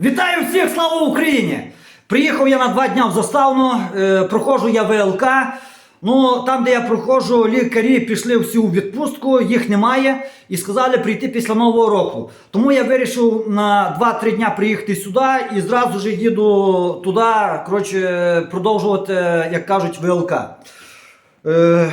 Вітаю всіх, слава Україні! Приїхав я на два дня в заставну, е, проходжу я ВЛК. Ну, там, де я проходжу, лікарі пішли всі у відпустку, їх немає, і сказали прийти після Нового року. Тому я вирішив на 2-3 дня приїхати сюди і зразу ж їду туди, коротше, продовжувати, як кажуть, ВЛК. Е,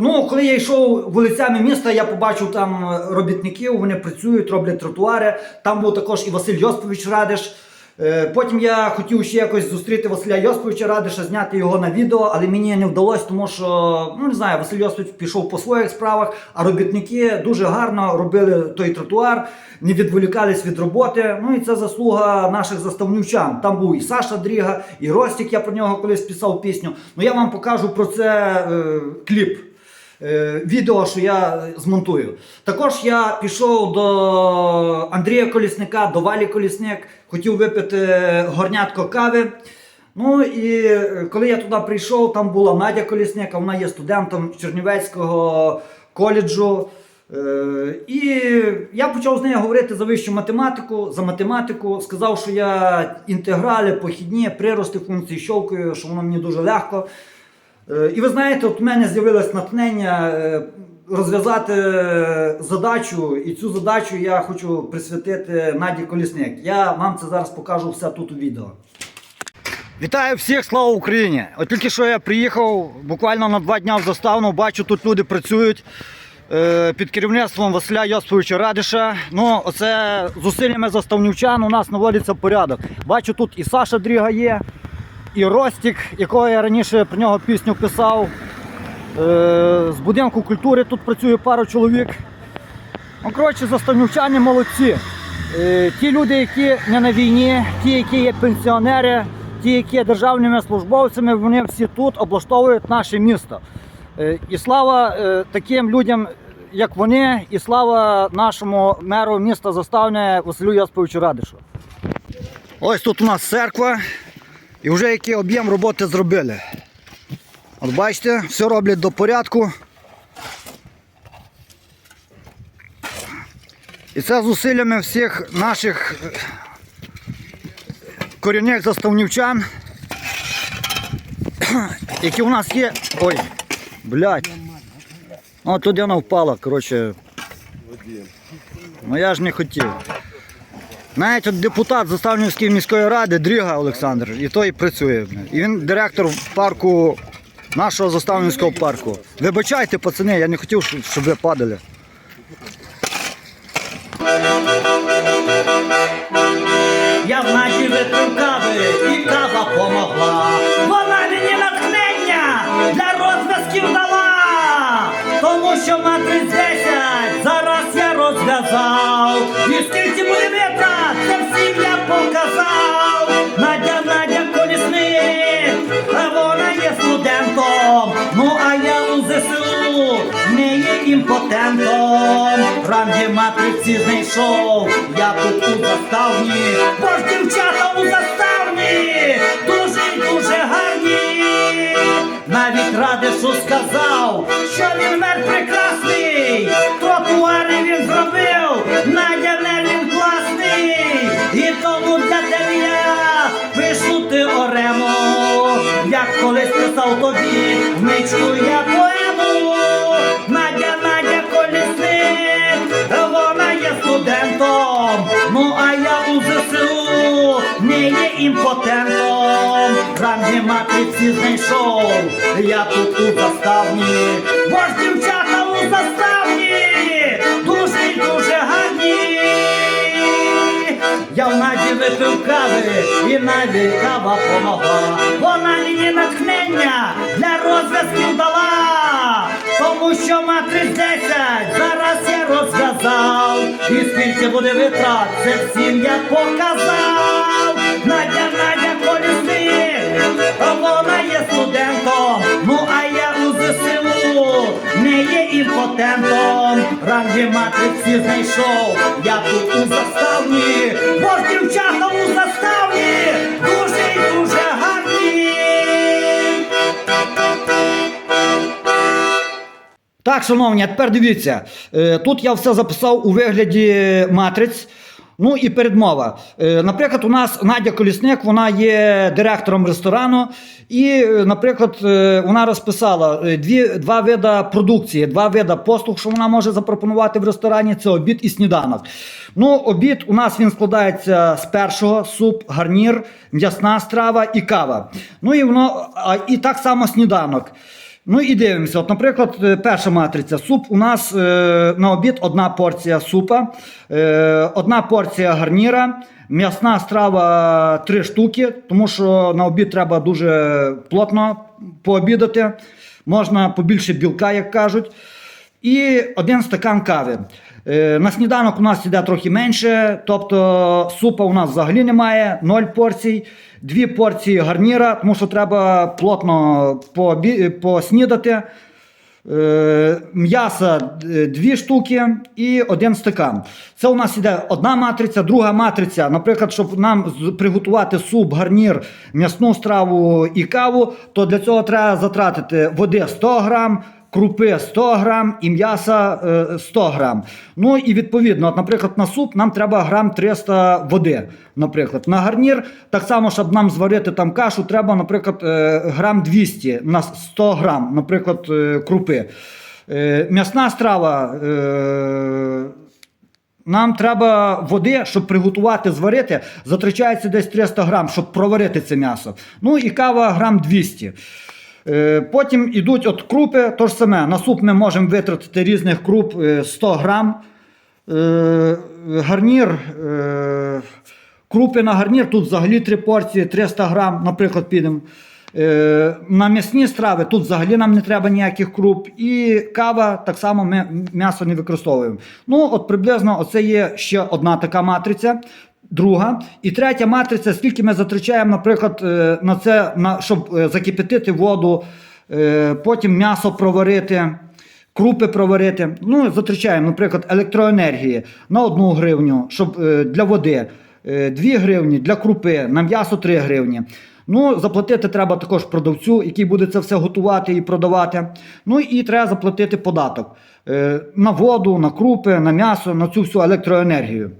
ну, коли я йшов вулицями міста, я побачив там робітників, вони працюють, роблять тротуари. Там був також і Василь Йосипович Радиш. Е, потім я хотів ще якось зустріти Василя Йосиповича Радиша, зняти його на відео, але мені не вдалося, тому що ну не знаю, Василь Йосипович пішов по своїх справах, а робітники дуже гарно робили той тротуар, не відволікались від роботи. Ну і це заслуга наших заставнівчан. Там був і Саша Дріга, і Ростік, я про нього колись писав пісню. Ну я вам покажу про це е, кліп. Е, Відео, що я змонтую. Також я пішов до Андрія Колісника, до Валі Колісник, хотів випити горнятко кави. Ну і е, коли я туди прийшов, там була Надя Колісник, вона є студентом Чернівецького коледжу. Е, І я почав з нею говорити за вищу математику, за математику. Сказав, що я інтеграли, похідні, прирости функції щолкою, що воно мені дуже легко. Е, І ви знаєте, от у мене з'явилось натхнення е, розв'язати е, задачу, і цю задачу я хочу присвятити Наді Колісник. Я вам це зараз покажу все тут у відео. Вітаю всіх, слава Україні! От тільки що я приїхав буквально на два дня в заставну, бачу, тут люди працюють під керівництвом Василя Йосиповича Радиша. Ну, оце зусиллями заставнівчан у нас наводиться порядок. Бачу, тут і Саша Дріга є, і Ростік, якого я раніше про нього пісню писав. Е, з будинку культури тут працює пара чоловік. Ну, коротше, заставнівчани молодці. Е, ті люди, які не на війні, ті, які є пенсіонери, ті, які є державними службовцями, вони всі тут облаштовують наше місто. Е, і слава таким людям, як вони, і слава нашому меру міста Заставне Василю Йосиповичу Радишу. Ось тут у нас церква, і вже який об'єм роботи зробили. От бачите, все роблять до порядку. І це зусиллями всіх наших е, корінних заставнівчан, які у нас є. Ой, блядь. О, туди вона впала, коротше. Ну я ж не хотів. Навіть от депутат Заставнівської міської ради Дріга Олександр, і той працює. І він директор парку, нашого Заставнівського парку. Вибачайте, пацани, я не хотів, щоб- ви падали. Я в наді випив кави і кава помогла. Вона мені натхнення для розв'язків дала. Тому що матриць 10 зараз я розв'язав. Імпотентом. Рангі матриці знайшов, я тут у заставні, бо ж дівчата у заставні дуже й дуже гарні. Навіть Радишу сказав, що він мер прекрасний, тротуари він зробив, Надя мер він класний, і тому для тебе я пишу теорему, як колись писав тобі, в ничку я Ранги матриці знайшов, я тут у заставні, бо ж дівчата у заставні, дуже й дуже гарні. Я в наді випив кави, і навіть кава помогла. Вона мені натхнення для розв'язків дала. Тому що матриць 10 зараз я розв'язав. І скільки буде витрат, це всім я показав. Ранги матриці знайшов, я тут у заставні, бо ж дівчата у заставні дуже й дуже гарні. Так, шановні, а тепер дивіться. Е, Тут я все записав у вигляді матриць. Ну і передмова. Е, Наприклад, у нас Надя Колісник, вона є директором ресторану, і, е, наприклад, е, вона розписала дві, два вида продукції, два вида послуг, що вона може запропонувати в ресторані. Це обід і сніданок. Ну, обід у нас він складається з першого: суп, гарнір, м'ясна страва і кава. Ну і воно і так само сніданок. Ну і дивимося. От, наприклад, е, перша матриця. Суп у нас е, на обід одна порція супа, е, одна порція гарніра, м'ясна страва три штуки, тому що на обід треба дуже плотно пообідати. Можна побільше білка, як кажуть. І один стакан кави. Е, На сніданок у нас іде трохи менше, тобто супа у нас взагалі немає, 0 порцій, дві порції гарніра, тому що треба плотно поснідати. Е, М'яса е, дві штуки і один стакан. Це у нас іде одна матриця, друга матриця. Наприклад, щоб нам приготувати суп, гарнір, м'ясну страву і каву, то для цього треба затратити води 100 грам, крупи 100 грам і м'яса е, 100 грам. Ну і відповідно, от, наприклад, на суп нам треба грам 300 води. Наприклад, на гарнір, так само, щоб нам зварити там кашу, треба, наприклад, е, грам 200 на 100 грам, наприклад, е, крупи. Е, М'ясна страва. е, Нам треба води, щоб приготувати, зварити, затрачається десь 300 грам, щоб проварити це м'ясо. Ну і кава грам 200. Е, Потім йдуть от крупи, то ж саме. На суп ми можемо витратити різних круп е, 100 грам. Е, Гарнір. е, Крупи на гарнір, тут взагалі три порції, 300 грам, наприклад, підемо. Е, На м'ясні страви тут взагалі нам не треба ніяких круп. І кава так само ми м'ясо не використовуємо. Ну, от приблизно оце є ще одна така матриця. Друга. І третя матриця, скільки ми затрачаємо, наприклад, е, на це, на, щоб е, закипятити воду, е, потім м'ясо проварити. Крупи проварити. Ну, затрачаємо, наприклад, електроенергії на 1 гривню, щоб для води, е, 2 гривні, для крупи, на м'ясо 3 гривні. Ну, заплатити треба також продавцю, який буде це все готувати і продавати. Ну і треба заплатити податок е, на воду, на крупи, на м'ясо, на цю всю електроенергію.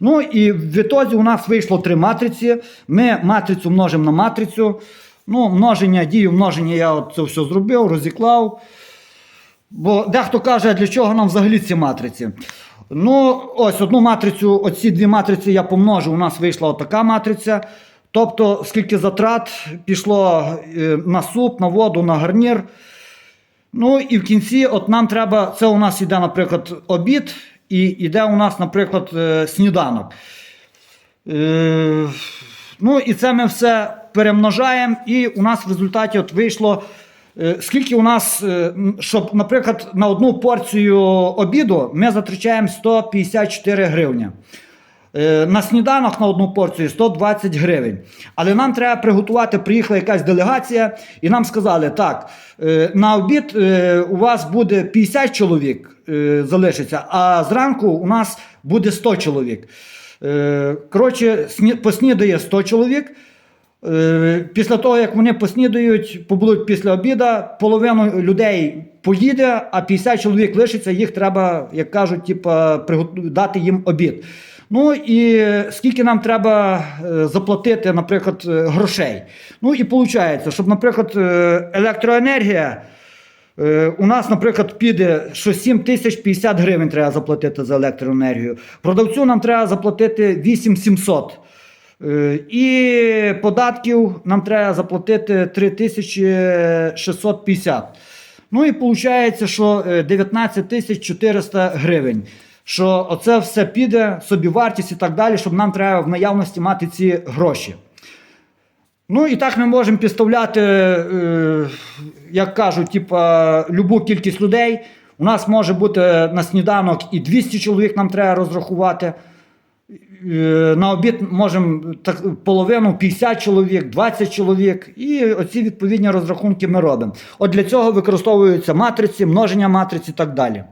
Ну і в ітозі у нас вийшло три матриці. Ми матрицю множимо на матрицю. Ну, множення, дію множення я це все зробив, розіклав. Бо дехто каже, для чого нам взагалі ці матриці? Ну, ось одну матрицю, оці дві матриці я помножу, у нас вийшла отака матриця. Тобто, скільки затрат пішло е, на суп, на воду, на гарнір. Ну і в кінці, от нам треба, це у нас іде, наприклад, обід, і йде у нас, наприклад, е, сніданок. Е, ну і це ми все перемножаємо, і у нас в результаті от вийшло. Скільки у нас, щоб, наприклад, на одну порцію обіду ми затрачаємо 154 гривні. Е, На сніданок на одну порцію 120 гривень. Але нам треба приготувати, приїхала якась делегація, і нам сказали, так, е, на обід е, у вас буде 50 чоловік залишиться, а зранку у нас буде 100 чоловік. Коротше, поснідає 100 чоловік. Після того, як вони поснідають, побудуть після обіда, половину людей поїде, а 50 чоловік лишиться, їх треба, як кажуть, приготу- дати їм обід. Ну і скільки нам треба е, заплатити, наприклад, е, грошей. Ну і виходить, щоб, наприклад, е, електроенергія. У нас, наприклад, піде, що 7 тисяч 50 гривень треба заплатити за електроенергію. Продавцю нам треба заплатити 8 700. Е, І податків нам треба заплатити 3650. Ну і виходить, що е, 19 тисяч 400 гривень. Що оце все піде, собівартість і так далі, щоб нам треба в наявності мати ці гроші. Ну і так ми можемо підставляти, е, як кажуть, типа, любу кількість людей. У нас може бути на сніданок і 200 чоловік нам треба розрахувати. Е, На обід можемо так, половину 50 чоловік, 20 чоловік. І оці відповідні розрахунки ми робимо. От для цього використовуються матриці, множення матриць і так далі.